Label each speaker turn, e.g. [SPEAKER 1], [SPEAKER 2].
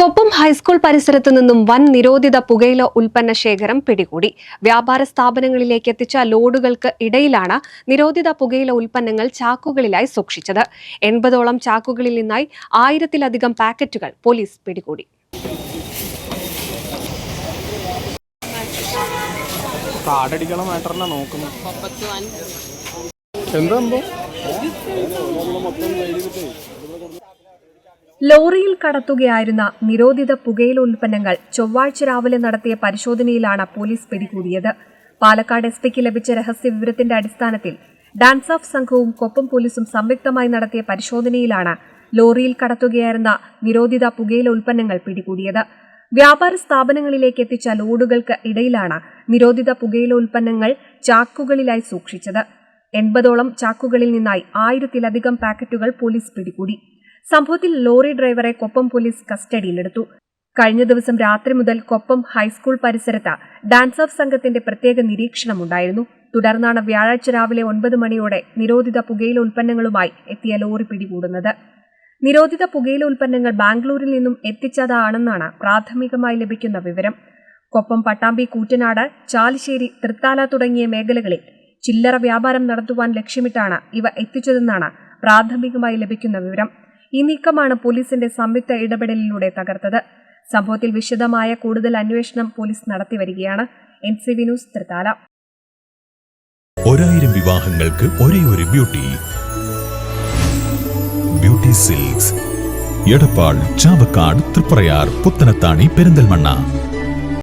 [SPEAKER 1] Koppam high school പരിസരത്തു നിന്നും വൻ നിരോധിത പുകയില ഉൽപ്പന്ന ശേഖരം പിടികൂടി. വ്യാപാര സ്ഥാപനങ്ങളിലേക്ക് എത്തിച്ച ലോഡുകൾക്ക് ഇടയിലാണ് നിരോധിത പുകയില ഉൽപ്പന്നങ്ങൾ ചാക്കുകളിലായി സൂക്ഷിച്ചത്. എൺപതോളം ചാക്കുകളിൽ നിന്നായി ആയിരത്തിലധികം പാക്കറ്റുകൾ പോലീസ് പിടികൂടി.
[SPEAKER 2] മാറ്ററിനാ നോക്കുന്നു. എന്താ
[SPEAKER 1] ലോറിയിൽ കടത്തുകയായിരുന്ന നിരോധിത പുകയില ഉൽപ്പന്നങ്ങൾ ചൊവ്വാഴ്ച രാവിലെ നടത്തിയ പരിശോധനയിലാണ് പോലീസ് പിടികൂടിയത്. പാലക്കാട് എസ് പിക്ക് ലഭിച്ച രഹസ്യ വിവരത്തിന്റെ അടിസ്ഥാനത്തിൽ ഡാൻസ് ഓഫ് സംഘവും കൊപ്പം പോലീസും സംയുക്തമായി നടത്തിയ പരിശോധനയിലാണ് ലോറിയിൽ കടത്തുകയായിരുന്ന നിരോധിത പുകയില ഉൽപ്പന്നങ്ങൾ പിടികൂടിയത്. വ്യാപാര സ്ഥാപനങ്ങളിലേക്ക് എത്തിച്ച ലോഡുകൾക്ക് ഇടയിലാണ് നിരോധിത പുകയില ഉൽപ്പന്നങ്ങൾ ചാക്കുകളിലായി സൂക്ഷിച്ചത്. എൺപതോളം ചാക്കുകളിൽ നിന്നായി ആയിരത്തിലധികം പാക്കറ്റുകൾ പോലീസ് പിടികൂടി. സംഭവത്തിൽ ലോറി ഡ്രൈവറെ കൊപ്പം പോലീസ് കസ്റ്റഡിയിലെടുത്തു. കഴിഞ്ഞ ദിവസം രാത്രി മുതൽ കൊപ്പം ഹൈസ്കൂൾ പരിസരത്ത് ഡാൻസ് ഓഫ് സംഘത്തിന്റെ പ്രത്യേക നിരീക്ഷണമുണ്ടായിരുന്നു. തുടർന്നാണ് വ്യാഴാഴ്ച രാവിലെ ഒൻപത് മണിയോടെ നിരോധിത പുകയില ഉൽപ്പന്നങ്ങളുമായി എത്തിയ ലോറി പിടികൂടുന്നത്. നിരോധിത പുകയില ഉൽപ്പന്നങ്ങൾ ബാംഗ്ലൂരിൽ നിന്നും എത്തിച്ചതാണെന്നാണ് പ്രാഥമികമായി ലഭിക്കുന്ന വിവരം. കൊപ്പം പട്ടാമ്പി കൂറ്റനാട് ചാലിശ്ശേരി തൃത്താല തുടങ്ങിയ മേഖലകളിൽ ചില്ലറ വ്യാപാരം നടത്തുവാൻ ലക്ഷ്യമിട്ടാണ് ഇവ എത്തിച്ചതെന്നാണ് പ്രാഥമികമായി ലഭിക്കുന്ന വിവരം. ഈ നീക്കമാണ് പോലീസിന്റെ സംയുക്ത ഇടപെടലിലൂടെ തകർത്തത്. സംഭവത്തിൽ വിശദമായ കൂടുതൽ അന്വേഷണം പോലീസ് നടത്തിവരികയാണ് N C V news Thrithala.
[SPEAKER 3] ഒരായിരം വിവാഹങ്ങൾക്ക് ഒരേ ഒരു beauty. Beauty silks. Edappal Chavakkad Triprayar Puthanathani Perinthalmanna.